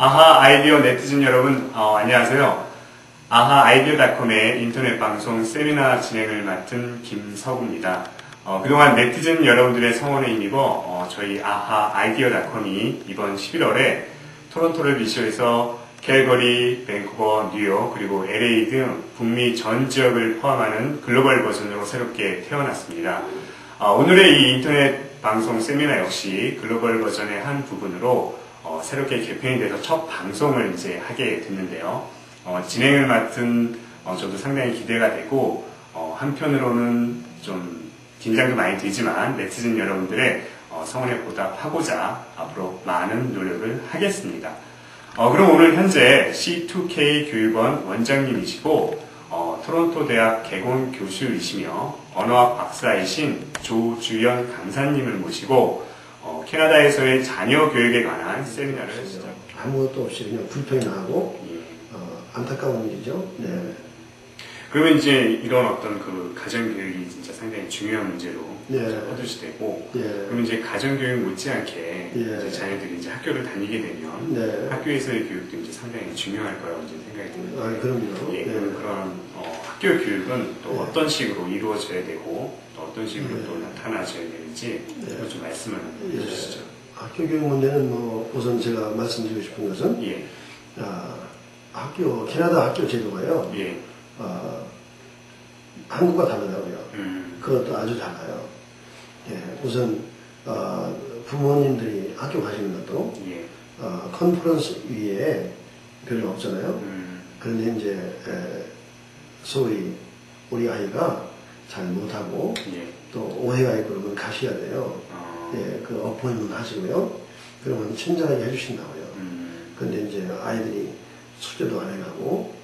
아하 아이디어 네티즌 여러분 어, 안녕하세요. 아하 아이디어닷컴의 인터넷 방송 세미나 진행을 맡은 김서구입니다. 어, 그동안 네티즌 여러분들의 성원에 힘입어 어, 저희 아하 아이디어닷컴이 이번 11월에 토론토를 비롯해서 캘거리, 밴쿠버, 뉴욕 그리고 LA 등 북미 전 지역을 포함하는 글로벌 버전으로 새롭게 태어났습니다. 어, 오늘의 이 인터넷 방송 세미나 역시 글로벌 버전의 한 부분으로 어, 새롭게 개편이 돼서 첫 방송을 이제 하게 됐는데요. 어, 진행을 맡은 어, 저도 상당히 기대가 되고 어, 한편으로는 좀 긴장도 많이 되지만 네티즌 여러분들의 어, 성원에 보답하고자 앞으로 많은 노력을 하겠습니다. 어, 그럼 오늘 현재 C2K 교육원 원장님이시고 어, 토론토 대학 개공 교수이시며 언어학 박사이신 조주연 강사님을 모시고 어, 캐나다에서의 자녀 교육에 관한 세미나를 시작. 아무것도 없이 그냥 불평이 나고 예. 어, 안타까운 일이죠. 네. 그러면 이제 이런 어떤 그 가정 교육이 진짜 상당히 중요한 문제로 네. 화두시 되고 예. 그럼 이제 가정 교육 못지않게 예. 자녀들이 이제 학교를 다니게 되면 네. 학교에서의 교육도 이제 상당히 중요할 거라고 이제 생각이 드는데 아, 그럼요. 예, 네. 그런 어, 학교 교육은 또 네. 어떤 식으로 이루어져야 되고 또 어떤 식으로 네. 또 나타나셔야 되는지 네. 좀 말씀을 예. 해주시죠. 학교 교육 문제는 뭐 우선 제가 말씀드리고 싶은 것은 예, 아, 학교 캐나다 학교 제도가요. 예, 아, 한국과 다르다고요. 음, 그것도 아주 달라요. 예, 우선 어, 부모님들이 학교 가시는 것도 예, 어, 컨퍼런스 위에 별로 없잖아요. 음, 그런데 이제 에, 소위 우리 아이가 잘 못하고 예, 또 오해가 있고 그러면 가셔야 돼요. 어, 예, 그 어포인먼트 하시고요. 그러면 친절하게 해주신다고요. 음, 근데 이제 아이들이 숙제도 안 해가고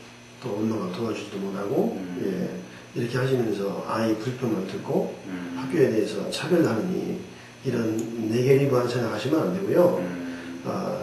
또 엄마가 도와주지도 못하고 음. 예, 이렇게 하시면서 아이 불평만 듣고 음, 학교에 대해서 차별하느니 이런 네게리브한 생각하시면 안 되고요. 음, 아,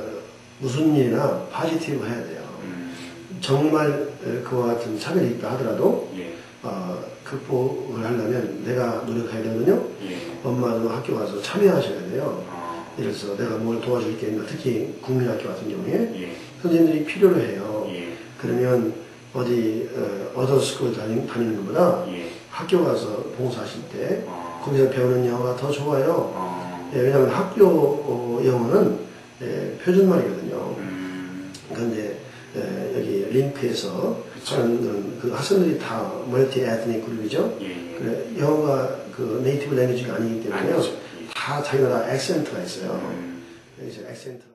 무슨 일이나 파지티브 해야 돼요. 음, 정말 에, 그와 같은 차별이 있다 하더라도 예, 어, 극복을 하려면 내가 노력해야 되거든요. 예, 엄마도 학교 가서 참여하셔야 돼요. 어, 예를 들어서 내가 뭘 도와줄 게 있나 특히 국민학교 같은 경우에 예, 선생님들이 필요로 해요. 예, 그러면 어디 어, 어더스쿨 다니, 다니는 것보다 예, 학교 가서 봉사하실 때 어, 거기서 배우는 영어가 더 좋아요. 어, 예, 왜냐하면 학교 어, 영어는 예, 표준말이거든요. 음, 그런데 예, 여기 링크에서. 하는 그런 그 학생들이 다 멀티 에트닉 그룹이죠. 예, 예, 그래, 영어가 그 네이티브 랭귀지가 아니기 때문에요. 아니죠. 예. 다 자기나라 액센트가 있어요. 음, 액센트.